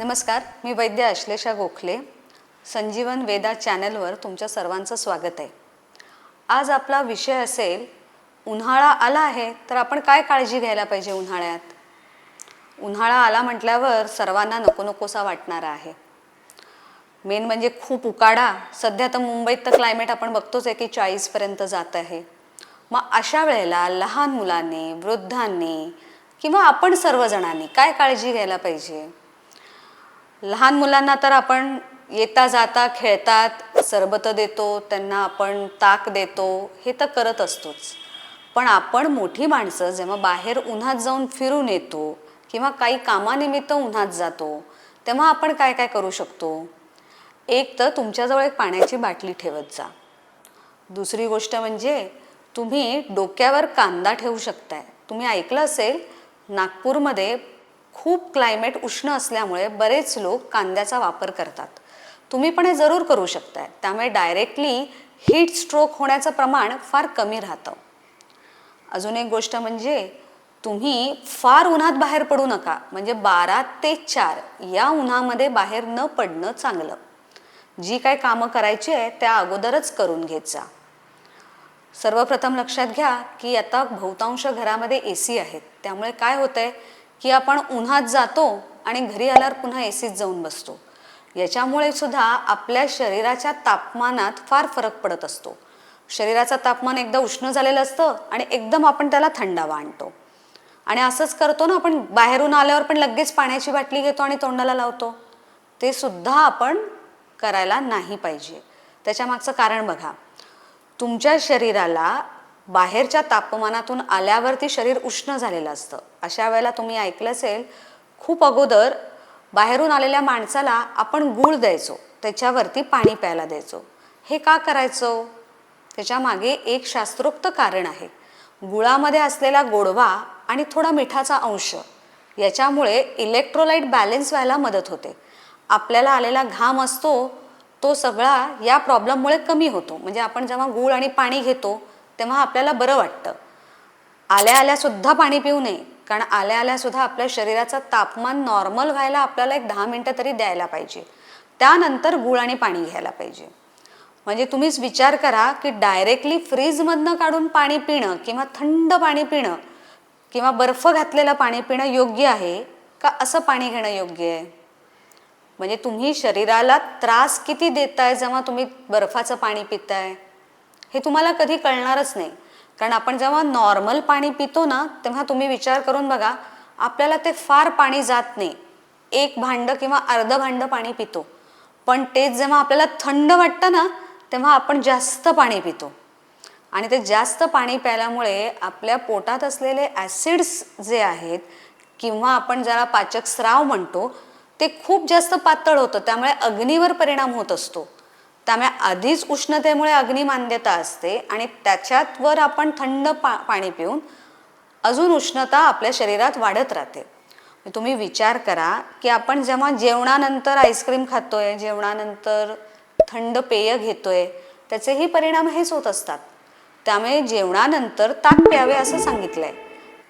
नमस्कार मी वैद्य अश्लेषा गोखले. संजीवन वेदा चॅनलवर तुमच्या सर्वांचं स्वागत आहे. आज आपला विषय असेल उन्हाळा आला आहे तर आपण काय काळजी घ्यायला पाहिजे उन्हाळ्यात? उन्हाळा आला म्हटल्यावर सर्वांना नको नकोसा वाटणारा आहे. मेन म्हणजे खूप उकाडा. सध्या तर मुंबईत तर क्लायमेट आपण बघतोच आहे की चाळीसपर्यंत जात आहे. मग अशा वेळेला लहान मुलांनी वृद्धांनी किंवा आपण सर्वजणांनी काय काळजी घ्यायला पाहिजे? लहान मुलांना तर आपण येता जाता खेळतात सरबत देतो त्यांना आपण ताक देतो हे तर करत असतोच. पण आपण मोठी माणसं जेव्हा बाहेर उन्हात जाऊन फिरून येतो किंवा काही कामानिमित्त उन्हात जातो तेव्हा आपण काय काय करू शकतो? एक तर तुमच्याजवळ एक पाण्याची बाटली ठेवत जा. दुसरी गोष्ट म्हणजे तुम्ही डोक्यावर कांदा ठेवू शकताय. तुम्ही ऐकलं असेल नागपूरमध्ये खूप क्लायमेट उष्ण असल्यामुळे बरेच लोक कांद्याचा वापर करतात. तुम्ही पण हे जरूर करू शकताय. त्यामुळे डायरेक्टली हीट स्ट्रोक होण्याचं प्रमाण फार कमी राहतं. अजून एक गोष्ट म्हणजे तुम्ही फार उन्हात बाहेर पडू नका. म्हणजे बारा ते चार या उन्हामध्ये बाहेर न पडणं चांगलं. जी काय कामं करायची आहे त्या अगोदरच करून घेत जा. सर्वप्रथम लक्षात घ्या की आता बहुतांश घरामध्ये ए सी आहेत. त्यामुळे काय होतंय? की आपण उन्हात जातो आणि घरी आल्यावर पुन्हा ए सीत जाऊन बसतो. याच्यामुळे सुद्धा आपल्या शरीराच्या तापमानात फार फरक पडत असतो. शरीराचं तापमान एकदा उष्ण झालेलं असतं आणि एकदम आपण त्याला थंडावा आणतो आणि असंच करतो ना आपण बाहेरून आल्यावर पण लगेच पाण्याची बाटली घेतो आणि तोंडाला लावतो. ते सुद्धा आपण करायला नाही पाहिजे. त्याच्या मागचं कारण बघा. तुमच्या शरीराला बाहेरच्या तापमानातून आल्यावरती शरीर उष्ण झालेलं असतं. अशा वेळेला तुम्ही ऐकलं असेल खूप अगोदर बाहेरून आलेल्या माणसाला आपण गूळ द्यायचो. त्याच्यावरती पाणी प्यायला द्यायचो. हे का करायचो? त्याच्यामागे एक शास्त्रोक्त कारण आहे. गुळामध्ये असलेला गोडवा आणि थोडा मिठाचा अंश याच्यामुळे इलेक्ट्रोलाइट बॅलेन्स व्हायला मदत होते. आपल्याला आलेला घाम असतो तो सगळा या प्रॉब्लेममुळे कमी होतो. म्हणजे आपण जेव्हा गूळ आणि पाणी घेतो तेव्हा आपल्याला बरं वाटतं. आल्या आल्यासुद्धा पाणी पिऊ नये कारण आल्या आल्यासुद्धा आपल्या शरीराचं तापमान नॉर्मल व्हायला आपल्याला एक दहा मिनटं तरी द्यायला पाहिजे. त्यानंतर गूळ आणि पाणी घ्यायला पाहिजे. म्हणजे तुम्हीच विचार करा की डायरेक्टली फ्रीजमधनं काढून पाणी पिणं किंवा थंड पाणी पिणं किंवा बर्फ घातलेलं पाणी पिणं योग्य आहे का असं पाणी घेणं योग्य आहे? म्हणजे तुम्ही शरीराला त्रास किती देताय जेव्हा तुम्ही बर्फाचं पाणी पिताय? हे तुम्हाला कधी कळणारच नाही. कारण आपण जेव्हा नॉर्मल पाणी पितो ना तेव्हा तुम्ही विचार करून बघा आपल्याला ते फार पाणी जात नाही. एक भांडं किंवा अर्ध भांडं पाणी पितो. पण तेच जेव्हा आपल्याला थंड वाटतं ना तेव्हा आपण जास्त पाणी पितो. आणि ते जास्त पाणी प्यायल्यामुळे आपल्या पोटात असलेले ॲसिड्स जे आहेत किंवा आपण ज्याला पाचक स्राव म्हणतो ते खूप जास्त पातळ होतं. त्यामुळे अग्नीवर परिणाम होत असतो. त्यामुळे आधीच उष्णतेमुळे अग्निमान्यता असते आणि त्याच्यात वर आपण थंड पा पाणी पिऊन अजून उष्णता आपल्या शरीरात वाढत राहते. म्हणजे तुम्ही विचार करा की आपण जेव्हा जेवणानंतर आईस्क्रीम खातोय जेवणानंतर थंड पेय घेतोय त्याचेही परिणाम हेच होत असतात. त्यामुळे जेवणानंतर ताक प्यावे असं सांगितलंय.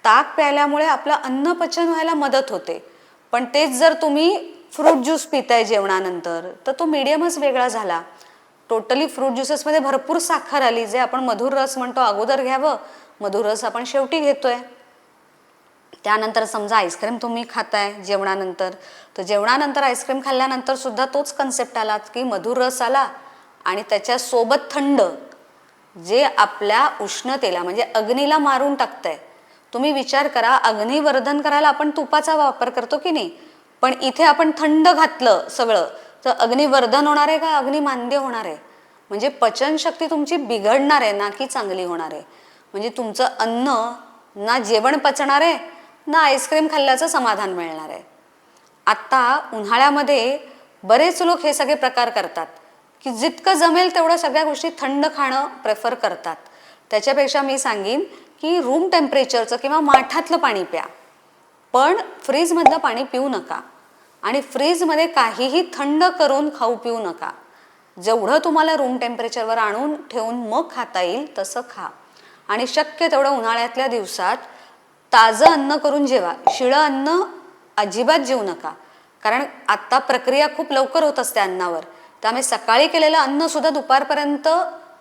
ताक प्यायल्यामुळे आपलं अन्न पचन व्हायला मदत होते. पण तेच जर तुम्ही फ्रूट ज्यूस पिताय जेवणानंतर तर तो मिडियमच वेगळा झाला. टोटली फ्रूट ज्युसेसमध्ये भरपूर साखर आली जे आपण मधुर रस म्हणतो अगोदर घ्यावं. मधुर रस आपण शेवटी घेतोय. त्यानंतर समजा आईस्क्रीम तुम्ही खाताय जेवणानंतर. तर जेवणानंतर आईस्क्रीम खाल्ल्यानंतर सुद्धा तोच कन्सेप्ट आला की मधुर रस आला आणि त्याच्यासोबत थंड जे आपल्या उष्णतेला म्हणजे अग्नीला मारून टाकतंय. तुम्ही विचार करा अग्निवर्धन करायला आपण तुपाचा वापर करतो की नाही? पण इथे आपण थंड घातलं सगळं तर अग्निवर्धन होणार आहे का? अग्निमांद्य होणार आहे? म्हणजे पचनशक्ती तुमची बिघडणार आहे ना की चांगली होणार आहे? म्हणजे तुमचं अन्न ना जेवण पचणार आहे ना आईस्क्रीम खाल्ल्याचं समाधान मिळणार आहे. आत्ता उन्हाळ्यामध्ये बरेच लोक हे सगळे प्रकार करतात की जितकं जमेल तेवढं सगळ्या गोष्टी थंड खाणं प्रेफर करतात. त्याच्यापेक्षा मी सांगेन की रूम टेम्परेचरचं किंवा माठातलं पाणी प्या. पण फ्रीजमधलं पाणी पिऊ नका. आणि फ्रीजमध्ये काहीही थंड करून खाऊ पिऊ नका. जेवढं तुम्हाला रूम टेम्परेचरवर आणून ठेवून मग खाता येईल तसं खा. आणि शक्य तेवढं उन्हाळ्यातल्या दिवसात ताजं अन्न करून जेवा. शिळं अन्न अजिबात जेवू नका. कारण आत्ता प्रक्रिया खूप लवकर होत असते अन्नावर. त्यामुळे सकाळी केलेलं अन्नसुद्धा दुपारपर्यंत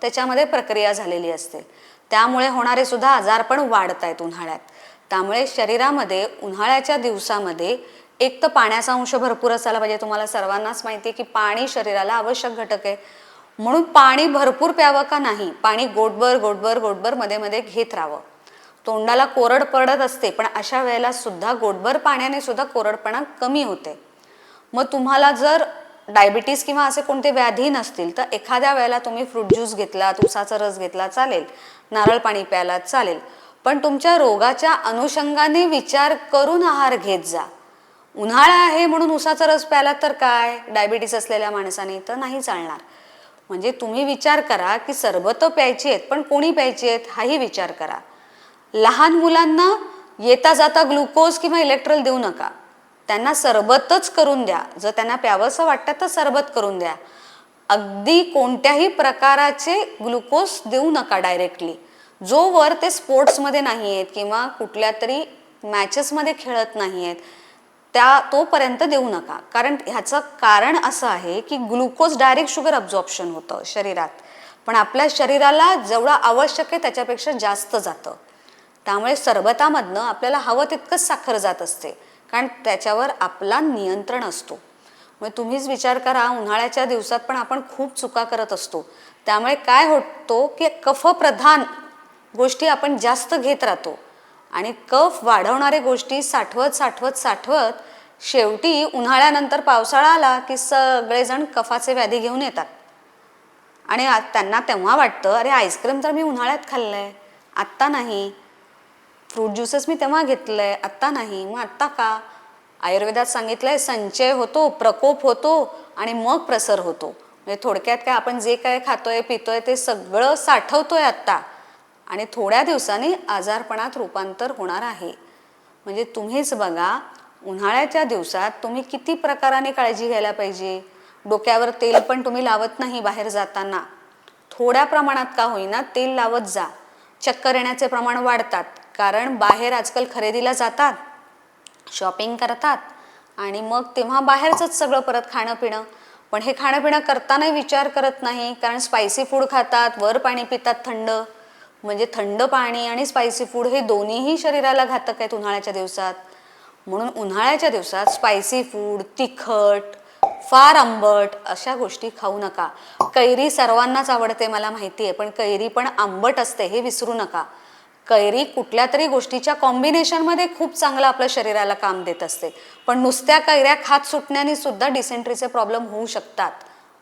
त्याच्यामध्ये प्रक्रिया झालेली असते. त्यामुळे होणारे सुद्धा आजार पण वाढत आहेत उन्हाळ्यात. त्यामुळे शरीरामध्ये उन्हाळ्याच्या दिवसामध्ये एक तर पाण्याचा अंश भरपूर असायला पाहिजे. तुम्हाला सर्वांनाच माहिती आहे की पाणी शरीराला आवश्यक घटक आहे. म्हणून पाणी भरपूर प्यावं का नाही? पाणी गोटभर गोटभर गोटभरमध्ये मध्ये घेत राहावं. तोंडाला कोरड पडत असते पण अशा वेळेला सुद्धा गोटभर पाण्याने सुद्धा कोरडपणा कमी होते. मग तुम्हाला जर डायबिटीस किंवा असे कोणते व्याधी नसतील तर एखाद्या वेळेला तुम्ही फ्रूट ज्यूस घेतला उसाचा रस घेतला चालेल. नारळ पाणी प्यायला चालेल. पण तुमच्या रोगाच्या अनुषंगाने विचार करून आहार घेत जा. उन्हाळा आहे म्हणून उसाचा रस प्याला तर काय? डायबिटीस असलेल्या माणसाने तर नाही चालणार. म्हणजे तुम्ही विचार करा की सरबतं प्यायची आहेत पण कोणी प्यायची आहेत हाही विचार करा. लहान मुलांना येता जाता ग्लुकोज किंवा इलेक्ट्रॉल देऊ नका. त्यांना सरबतच करून द्या. जर त्यांना प्यावंसं वाटतं तर सरबत करून द्या. अगदी कोणत्याही प्रकाराचे ग्लुकोज देऊ नका डायरेक्टली जोवर ते स्पोर्ट्समध्ये नाही आहेत किंवा कुठल्या तरी मॅचेसमध्ये खेळत नाही आहेत त्या तोपर्यंत देऊ नका. कारण ह्याचं कारण असं आहे की ग्लुकोज डायरेक्ट शुगर अब्झॉर्प्शन होतं शरीरात. पण आपल्या शरीराला जेवढं आवश्यक आहे त्याच्यापेक्षा जास्त जातं. त्यामुळे सरबतामधनं आपल्याला हवं तितकंच साखर जात असते. कारण त्याच्यावर आपला नियंत्रण असतो. मग तुम्हीच विचार करा उन्हाळ्याच्या दिवसात पण आपण खूप चुका करत असतो. त्यामुळे काय होतो की कफप्रधान गोष्टी आपण जास्त घेत राहतो. आणि कफ वाढवणारे गोष्टी साठवत साठवत साठवत शेवटी उन्हाळ्यानंतर पावसाळा आला की सगळेजण कफाचे व्याधी घेऊन येतात. आणि आ- त्यांना तेव्हा वाटतं अरे आईस्क्रीम तर मी उन्हाळ्यात खाल्लं आहे आत्ता नाही. फ्रूट ज्युसेस मी तेव्हा घेतलं आहे आत्ता नाही. मग आत्ता का आयुर्वेदात सांगितलंय संचय होतो प्रकोप होतो आणि मग प्रसर होतो. म्हणजे थोडक्यात काय आपण जे काय खातोय पितोय ते सगळं साठवतोय आत्ता. आणि थोड्या दिवसांनी आजारपणात रूपांतर होणार आहे. म्हणजे तुम्हीच बघा उन्हाळ्याच्या दिवसात तुम्ही किती प्रकाराने काळजी घ्यायला पाहिजे? डोक्यावर तेल पण तुम्ही लावत नाही बाहेर जाताना. थोड्या प्रमाणात का होईना तेल लावत जा. चक्कर येण्याचे प्रमाण वाढतात. कारण बाहेर आजकाल खरेदीला जातात शॉपिंग करतात आणि मग तेव्हा बाहेरचंच सगळं परत खाणं पिणं पण हे खाणं पिणं करताना विचार करत नाही. कारण स्पायसी फूड खातात वर पाणी पितात थंड. म्हणजे थंड पाणी आणि स्पायसी फूड हे दोन्हीही शरीराला घातक आहेत उन्हाळ्याच्या दिवसात. म्हणून उन्हाळ्याच्या दिवसात स्पायसी फूड तिखट फार आंबट अशा गोष्टी खाऊ नका. कैरी सर्वांनाच आवडते मला माहिती आहे पण कैरी पण आंबट असते हे विसरू नका. कैरी कुठल्या तरी गोष्टीच्या कॉम्बिनेशनमध्ये खूप चांगलं आपल्या शरीराला काम देत असते. पण नुसत्या कैऱ्या खात सुटण्याने सुद्धा डिसेंट्रीचे प्रॉब्लेम होऊ शकतात.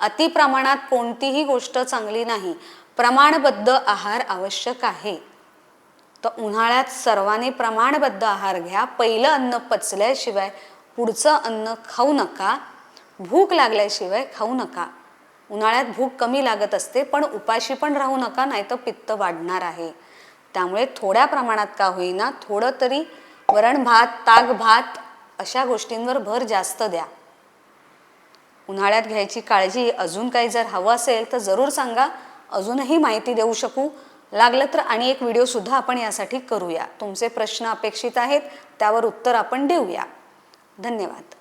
अति प्रमाणात कोणतीही गोष्ट चांगली नाही. प्रमाणबद्ध आहार आवश्यक आहे. तर उन्हाळ्यात सर्वांनी प्रमाणबद्ध आहार घ्या. पहिलं अन्न पचल्याशिवाय पुढचं अन्न खाऊ नका. भूक लागल्याशिवाय खाऊ नका. उन्हाळ्यात भूक कमी लागत असते पण उपाशी पण राहू नका नाही तर पित्त वाढणार आहे. त्यामुळे थोड्या प्रमाणात का होईना थोडं तरी वरण भात ताक भात अशा गोष्टींवर भर जास्त द्या. उन्हाळ्यात घ्यायची काळजी अजून काही जर हवं असेल तर जरूर सांगा. अजूनही माहिती देऊ शकू. लागलं तर आणि एक व्हिडिओसुद्धा आपण यासाठी करूया. तुमचे प्रश्न अपेक्षित आहेत त्यावर उत्तर आपण देऊया. धन्यवाद.